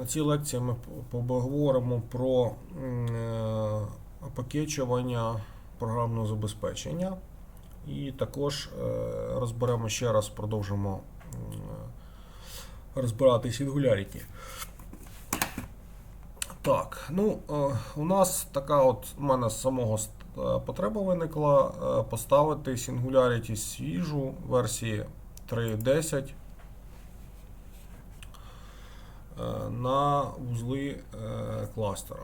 На цій лекції ми поговоримо про е, пакетчування програмного забезпечення. І також е, розберемо ще раз, продовжимо розбирати Singularity. Так, ну, е, у нас така от у мене з самого потреба виникла поставити Singularity свіжу версії 3.10 е, на вузли е, кластера.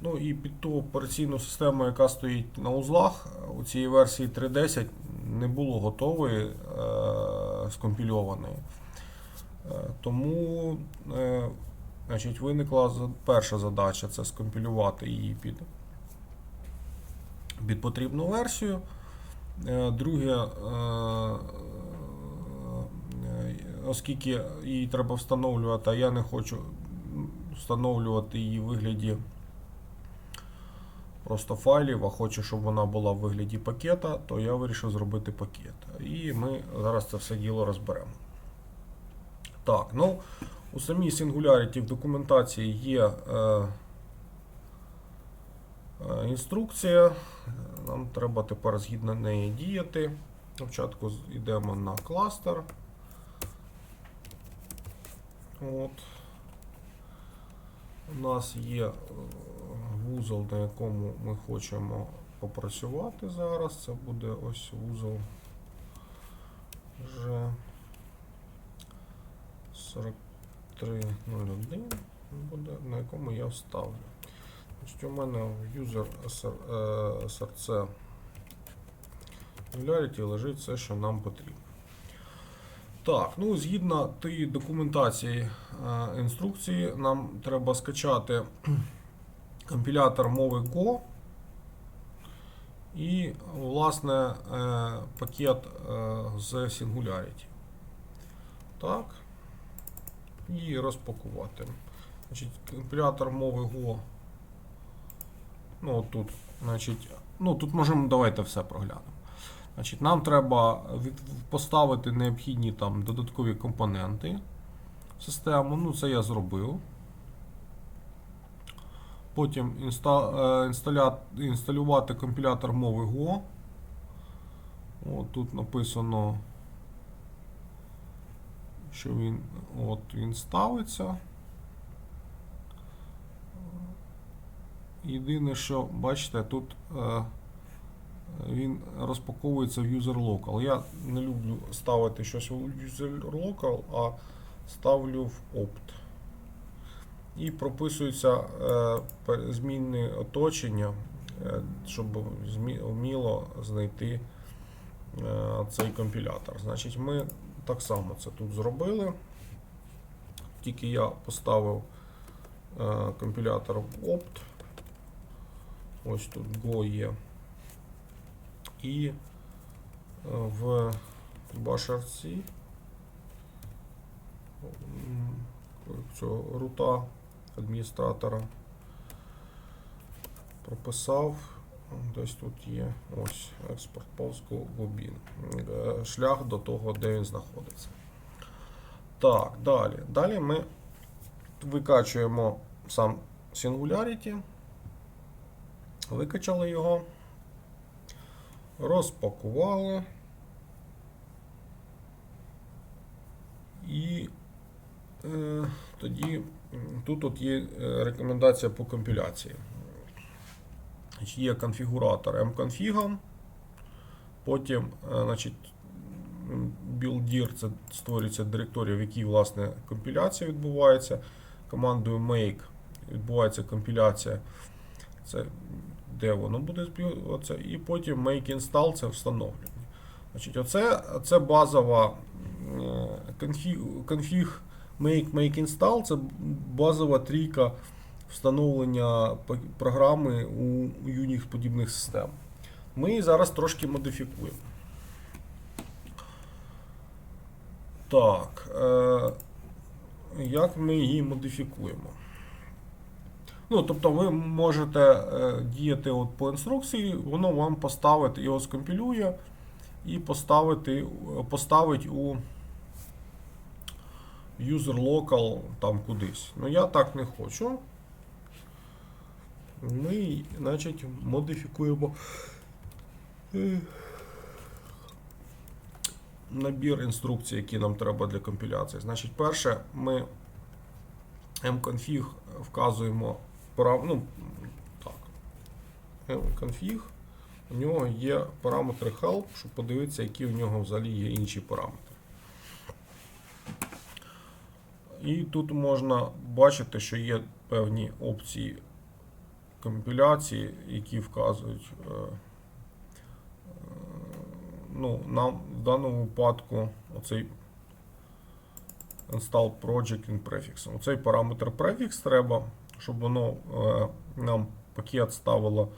Ну і під ту операційну систему, яка стоїть на узлах, у цієї версії 3.10 не було готової е, скомпільованої. Е, тому е, значить, виникла перша задача це скомпілювати її під, під потрібну версію. Е, Друге, е, е, оскільки її треба встановлювати, а я не хочу встановлювати її в вигляді просто файлів, а хочу, щоб вона була в вигляді пакета, то я вирішив зробити пакет. І ми зараз це все діло розберемо. Так, ну, у самій Singularity в документації є е, е, інструкція. Нам треба тепер згідно неї діяти. Спочатку йдемо на кластер. От. У нас є е, вузол, на якому ми хочемо попрацювати зараз. Це буде ось вузол G 4301 буде, на якому я вставлю. Значить, у мене в user SR, е, SRC Singularity лежить все, що нам потрібно. Так, ну згідно тієї документації е, інструкції, нам треба скачати компілятор мови Go і, власне, е, пакет е, з Singularity. Так. І розпакувати. Значить, компілятор мови Go. Ну, от тут, значить, ну, тут можемо давайте все проглянемо. Значить, нам треба поставити необхідні там додаткові компоненти в систему. Ну, це я зробив. Потім е, інсталя, інсталювати компілятор мови Go. От тут написано, що він, от, він ставиться. Єдине, що бачите, тут е, він розпаковується в user local. Я не люблю ставити щось в user local, а ставлю в opt. І прописуються е, змінні оточення, е, щоб вміло знайти е, цей компілятор. Значить, ми так само це тут зробили. Тільки я поставив компілятор в opt. Ось тут Go є. І е, в башарці цього рута адміністратора прописав. Десь тут є ось експорт глибин. Е, Шлях до того, де він знаходиться. Так, далі. Далі ми викачуємо сам Singularity. Викачали його, розпакували. І е, тоді тут от є е, рекомендація по компіляції. Є конфігуратор mconfig, потім е, значить, buildir це створюється директорія, в якій власне компіляція відбувається. Командою make відбувається компіляція. Це де воно буде оце, і потім make install це встановлення. Значить, оце, це базова е, конфіг, конфіг make, make install, це базова трійка встановлення програми у Unix подібних систем. Ми її зараз трошки модифікуємо. Так, е, як ми її модифікуємо? Ну, тобто ви можете е, діяти от по інструкції, воно вам поставить, його скомпілює і поставити, поставить у user local там кудись. Ну я так не хочу. Ми, значить, модифікуємо е, набір інструкцій, які нам треба для компіляції. Значить, перше, ми mconfig вказуємо парам... ну, так, mconfig, у нього є параметри help, щоб подивитися, які у нього взагалі є інші параметри. І тут можна бачити, що є певні опції компіляції, які вказують. е, е, Ну, нам в даному випадку оцей install project in prefix. Оцей параметр prefix треба, щоб воно е, нам пакет ставило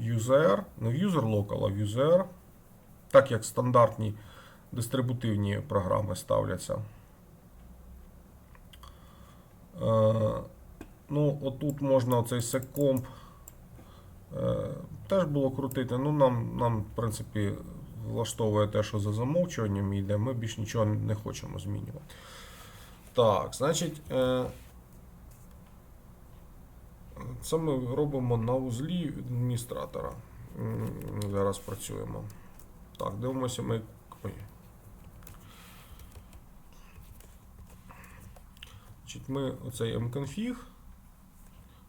user, не в user local, а в user, так як стандартні дистрибутивні програми ставляться. Е, ну, отут можна оцей seccomp е, теж було крутити. Ну, нам, нам, в принципі, влаштовує те, що за замовчуванням йде, ми більш нічого не хочемо змінювати. Так, значить, це ми робимо на узлі адміністратора. Зараз працюємо. Так, дивимося ми. Значить, ми оцей mconfig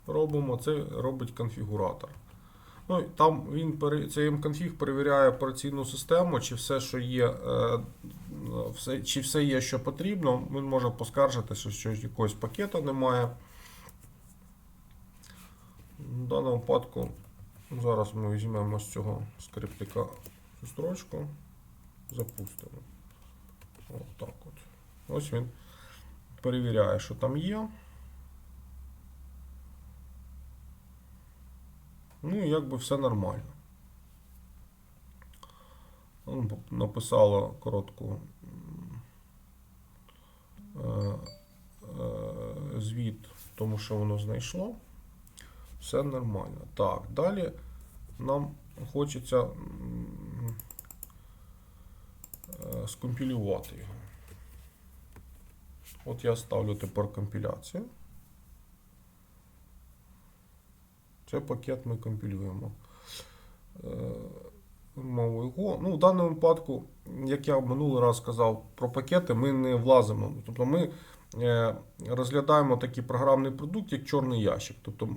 робимо, це робить конфігуратор. Ну, там він цей mconfig перевіряє операційну систему, чи все, що є, е, все, чи все є, що потрібно. Він може поскаржитися, що якогось пакету немає. В даному випадку зараз ми візьмемо з цього скриптика цю строчку, запустимо. От так от. Ось він перевіряє, що там є. Ну, і якби все нормально. Ну, Написала коротку е, е, звіт, тому що воно знайшло. Все нормально. Так, далі нам хочеться е, скомпілювати його. От я ставлю тепер компіляцію. Цей пакет ми компілюємо е, мовою. Ну, в даному випадку, як я минулий раз сказав про пакети, ми не влазимо. Тобто ми е, розглядаємо такий програмний продукт, як чорний ящик. Тобто,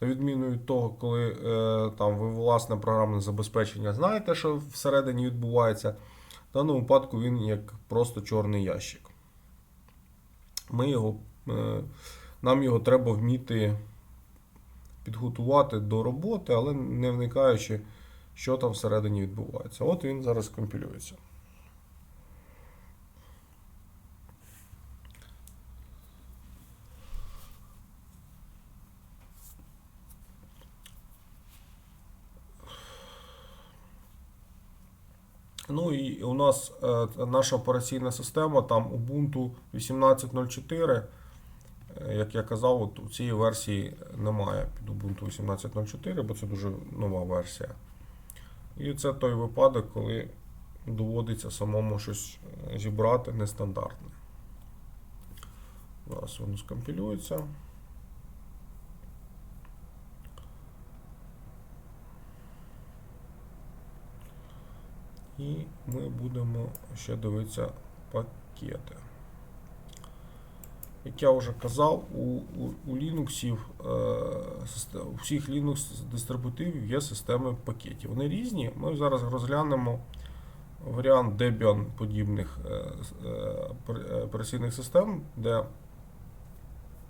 на відміну від того, коли е, там ви власне програмне забезпечення знаєте, що всередині відбувається, в даному випадку він як просто чорний ящик. Ми його, е, нам його треба вміти підготувати до роботи, але не вникаючи, що там всередині відбувається. От він зараз компілюється. Ну і у нас е, наша операційна система там Ubuntu 18.04. Е, Як я казав, от у цієї версії немає під Ubuntu 18.04, бо це дуже нова версія. І це той випадок, коли доводиться самому щось зібрати нестандартне. Зараз воно скомпілюється. І ми будемо ще дивитися пакети. Як я вже казав, у, у, у Linux, е, у всіх Linux дистрибутивів є системи пакетів. Вони різні. Ми зараз розглянемо варіант Debian подібних е, е, е, операційних систем, де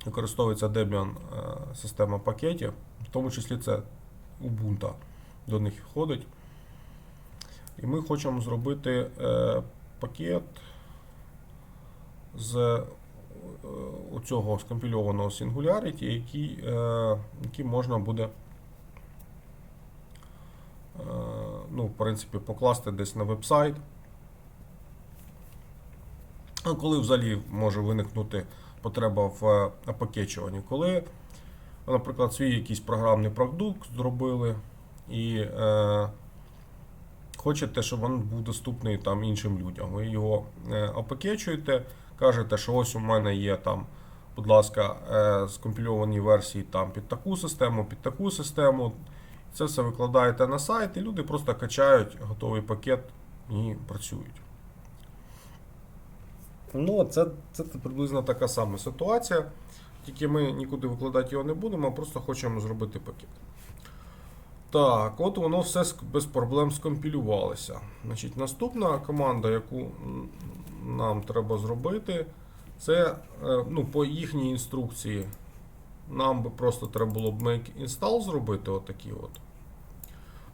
використовується Debian е, система пакетів, в тому числі це Ubuntu до них входить. І ми хочемо зробити е, пакет з е, оцього скомпільованого Singularity, який, е, який можна буде ну, в принципі, покласти десь на веб-сайт. А коли взагалі може виникнути потреба в опакечуванні? Коли, наприклад, свій якийсь програмний продукт зробили і хочете, щоб він був доступний там іншим людям. Ви його е, опакечуєте, кажете, що ось у мене є там, будь ласка, е, скомпільовані версії там під таку систему, під таку систему. Це все викладаєте на сайт, і люди просто качають готовий пакет і працюють. Ну, це, це приблизно така сама ситуація. Тільки ми нікуди викладати його не будемо, а просто хочемо зробити пакет. Так, от воно все без проблем скомпілювалося. Значить, наступна команда, яку нам треба зробити, це е, ну, по їхній інструкції. Нам би просто треба було б make install зробити отакі от.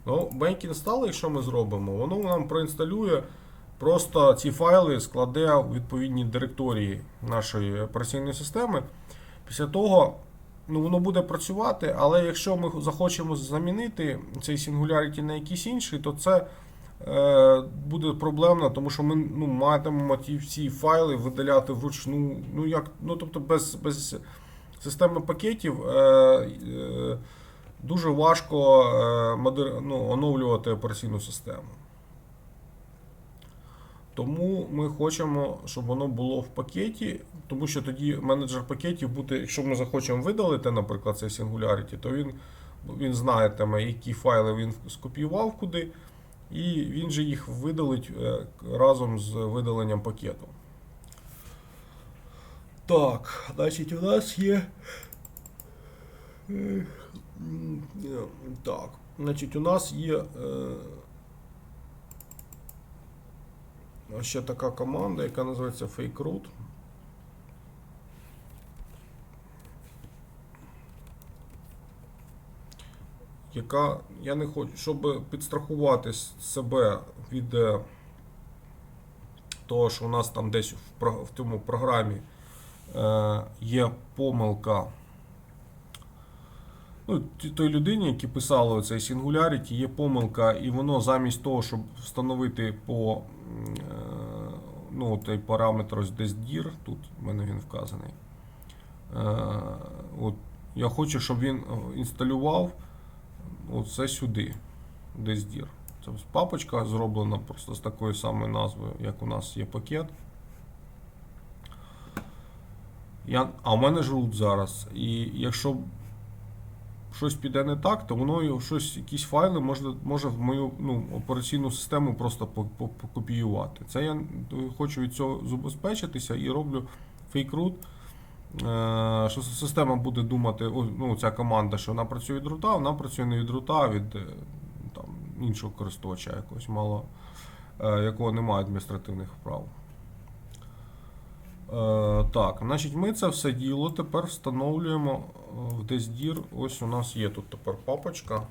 Ну, make install, якщо ми зробимо, воно нам проінсталює просто ці файли, складе у відповідні директорії нашої операційної системи. Після того ну, воно буде працювати, але якщо ми захочемо замінити цей Singularity на якийсь інший, то це е, буде проблемно, тому що ми ну, матимемо ті всі файли видаляти вручну. Ну, як, ну, тобто без, без системи пакетів е, е, дуже важко е, модер, ну, оновлювати операційну систему. Тому ми хочемо, щоб воно було в пакеті, тому що тоді менеджер пакетів буде, якщо ми захочемо видалити, наприклад, цей Singularity, то він, він знатиме, які файли він скопіював куди, і він же їх видалить е, разом з видаленням пакету. Так, значить, у нас є. е, е, Так, значить, у нас є. е, ще така команда, яка називається FakeRoot. Яка я не хочу, щоб підстрахувати себе від е, того, що у нас там десь в, в цьому програмі е, є помилка. Ну, той людині, які писали цей Singularity, є помилка, і воно замість того, щоб встановити по ну, той параметр ось десь dir, тут в мене він вказаний. Е, От, я хочу, щоб він е, інсталював оце сюди, десь dir. Це папочка зроблена просто з такою самою назвою, як у нас є пакет. Я, а у мене ж root зараз. І якщо щось піде не так, то воно щось, якісь файли може, може в мою ну, операційну систему просто по- по- покопіювати. Це я хочу від цього забезпечитися і роблю е, що система буде думати, ну, ця команда, що вона працює від рута, вона працює не від рута, а від е, там, іншого користувача якогось мало, е, якого немає адміністративних прав. Е, так, значить, ми це все діло тепер встановлюємо е, в DesDir. Ось у нас є тут тепер папочка.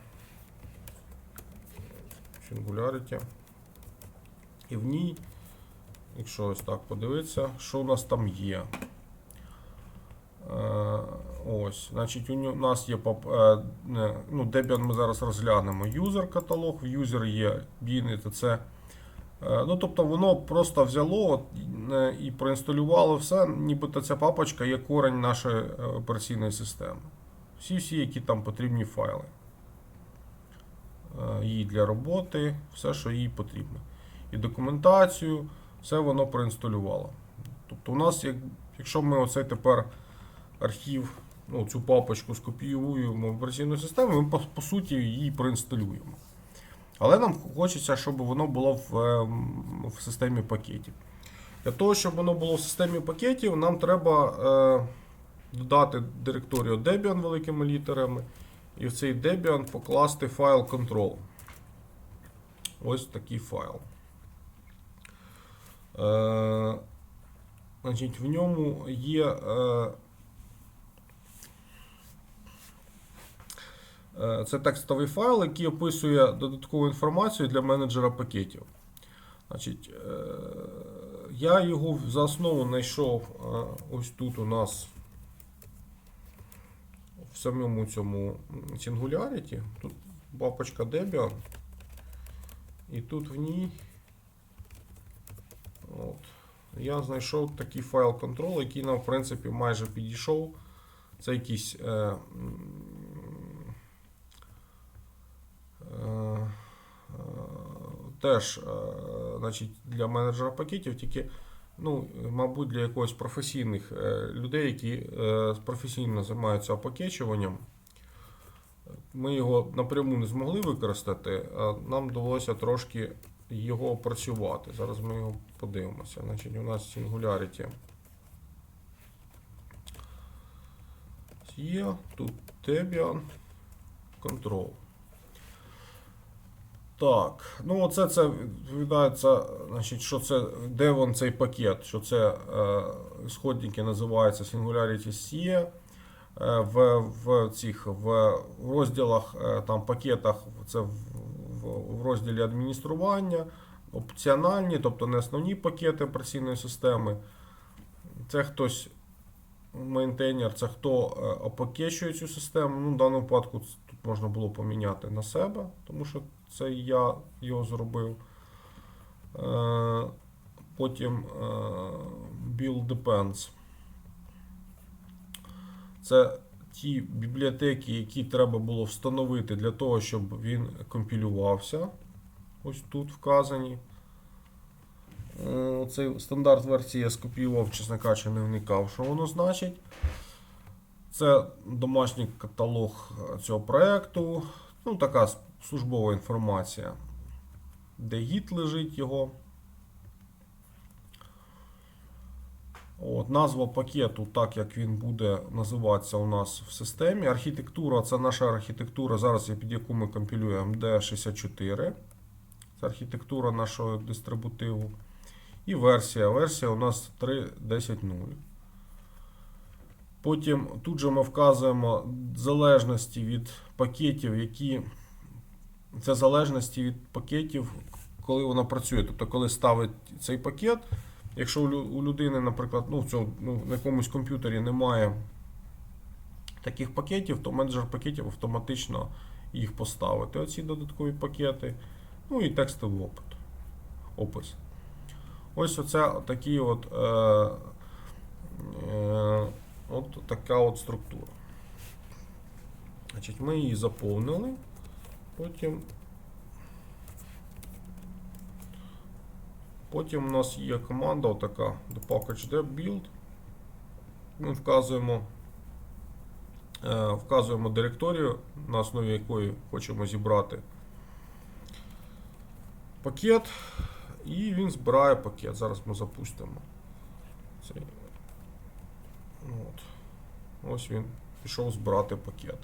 Singularity. І в ній, якщо ось так подивитися, що у нас там є. Е, ось, значить, у нас є е, ну, Debian ми зараз розглянемо. User каталог, в user є bin, це Ну, тобто воно просто взяло е, і проінсталювало все, нібито ця папочка є корень нашої е, операційної системи. Всі-всі, які там потрібні файли. Е, Їй для роботи, все, що їй потрібно. І документацію, все воно проінсталювало. Тобто, у нас, якщо ми оцей тепер архів, ну, цю папочку скопіюємо в операційну систему, ми по, по суті її проінсталюємо. Але нам хочеться, щоб воно було в, ем, в системі пакетів. Для того, щоб воно було в системі пакетів, нам треба е, додати директорію Debian великими літерами. І в цей Debian покласти файл control. Ось такий файл. Е, значить, в ньому є. Е, Це текстовий файл, який описує додаткову інформацію для менеджера пакетів. Значить, е, я його за основу знайшов е, ось тут у нас в самому цьому Singularity. Тут папочка Debian. І тут в ній от, я знайшов такий файл control, який нам, в принципі, майже підійшов. Це якийсь. Е, Е, теж е, значить, для менеджера пакетів, тільки ну, мабуть, для якогось професійних е, людей, які е, професійно займаються опакечуванням. Ми його напряму не змогли використати, а нам довелося трошки його опрацювати. Зараз ми його подивимося. Значить, у нас Singularity є, тут Debian Control. Так, ну оце це відповідається, значить, що це, де вон цей пакет, що це е, сходники називаються Singularity CE. Е, в, в цих в розділах, е, там пакетах, це в, в, розділі адміністрування, опціональні, тобто не основні пакети операційної системи. Це хтось мейнтейнер, це хто е, опакечує цю систему. Ну, в даному випадку можна було поміняти на себе, тому що це я його зробив. Е, Потім е, Build Depends. Це ті бібліотеки, які треба було встановити для того, щоб він компілювався. Ось тут вказані. Е, Цей стандарт версії я скопіював, чесно кажучи, не вникав, що воно значить. Це домашній каталог цього проєкту. Ну, така службова інформація, де гід лежить його. От, назва пакету, так як він буде називатися у нас в системі. Архітектура це наша архітектура, зараз під яку ми компілюємо D64. Це архітектура нашого дистрибутиву. І версія. Версія у нас 3.10.0. Потім тут же ми вказуємо залежності від пакетів, які. Це залежності від пакетів, коли вона працює. Тобто, коли ставить цей пакет, якщо у людини, наприклад, ну, в ну, на якомусь комп'ютері немає таких пакетів, то менеджер пакетів автоматично їх поставити. Оці додаткові пакети. Ну і текстовий опит. Опис. Ось оце такий от, е, е, от така от структура. Значить, ми її заповнили. Потім. Потім у нас є команда отака до package build. Ми вказуємо, е, вказуємо директорію, на основі якої хочемо зібрати пакет. І він збирає пакет. Зараз ми запустимо. Цей. Ось він пішов збирати пакет.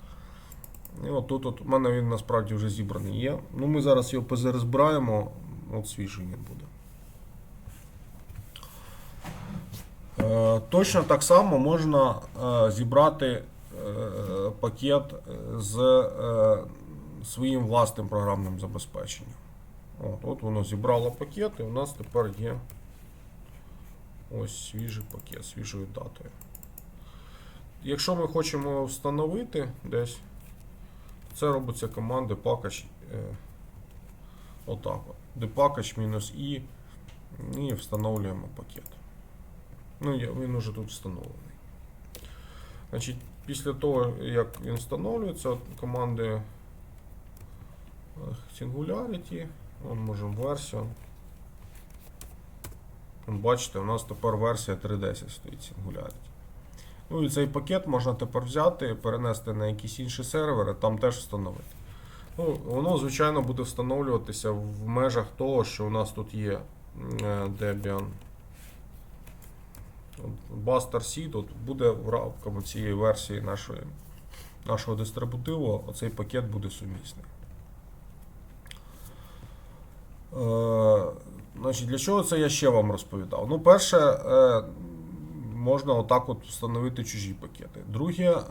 І от тут от, у мене він насправді вже зібраний є. Ну, ми зараз його позарозбираємо, от свіжий він буде. Е, точно так само можна е, зібрати е, пакет з своїм власним програмним забезпеченням. От, от воно зібрало пакет, і у нас тепер є ось свіжий пакет, свіжою датою. Якщо ми хочемо встановити десь, це робиться команда package Е, отак. Depackage-i і встановлюємо пакет. Ну, він уже тут встановлений. Значить, після того, як він встановлюється, команди е, Singularity, можемо версію. Бачите, у нас тепер версія 3.10 стоїть Singularity. Ну і цей пакет можна тепер взяти, перенести на якісь інші сервери, там теж встановити. Ну, воно, звичайно, буде встановлюватися в межах того, що у нас тут є е, Debian. Buster C тут буде в рамках цієї версії нашої, нашого дистрибутиву, оцей пакет буде сумісний. Е, значить, для чого це я ще вам розповідав? Ну, перше, е, можна отак от встановити чужі пакети. Друге, е,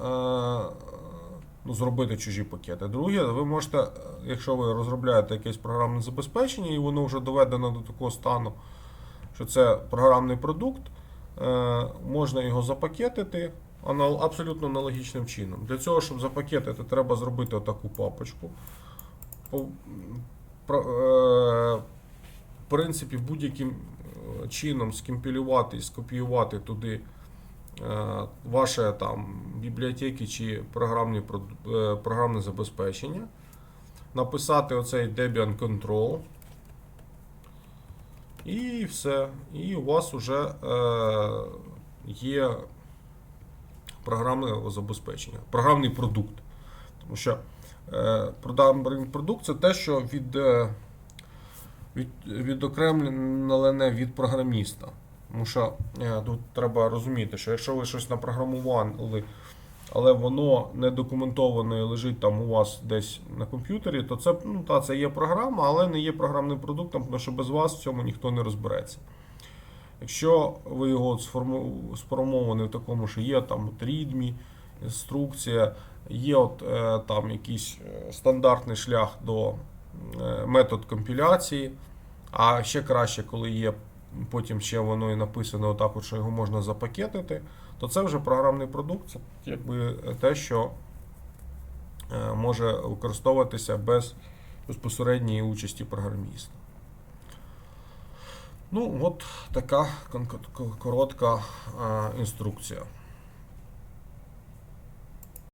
ну, зробити чужі пакети. Друге, ви можете, е, якщо ви розробляєте якесь програмне забезпечення, і воно вже доведено до такого стану, що це програмний продукт, е, можна його запакетити абсолютно аналогічним чином. Для цього, щоб запакетити, треба зробити отаку папочку. В принципі, будь-яким чином скомпілювати і скопіювати туди е, ваше там бібліотеки чи програмні, е, програмне забезпечення, написати оцей Debian Control І все. І у вас вже е, є програмне забезпечення, програмний продукт. Тому що е, програмний продукт це те, що від, е, від, відокремлене від програміста. Тому що е, тут треба розуміти, що якщо ви щось напрограмували, але воно не документовано і лежить там у вас десь на комп'ютері, то це, ну, та, це є програма, але не є програмним продуктом, тому що без вас в цьому ніхто не розбереться. Якщо ви його сформований в такому, що є там readme, інструкція, є от, е, там якийсь е, стандартний шлях до метод компіляції, а ще краще, коли є потім ще воно і написано отак, от, що його можна запакетити, то це вже програмний продукт, це якби те, що е, може використовуватися без безпосередньої участі програміста. Ну, от така коротка е, інструкція.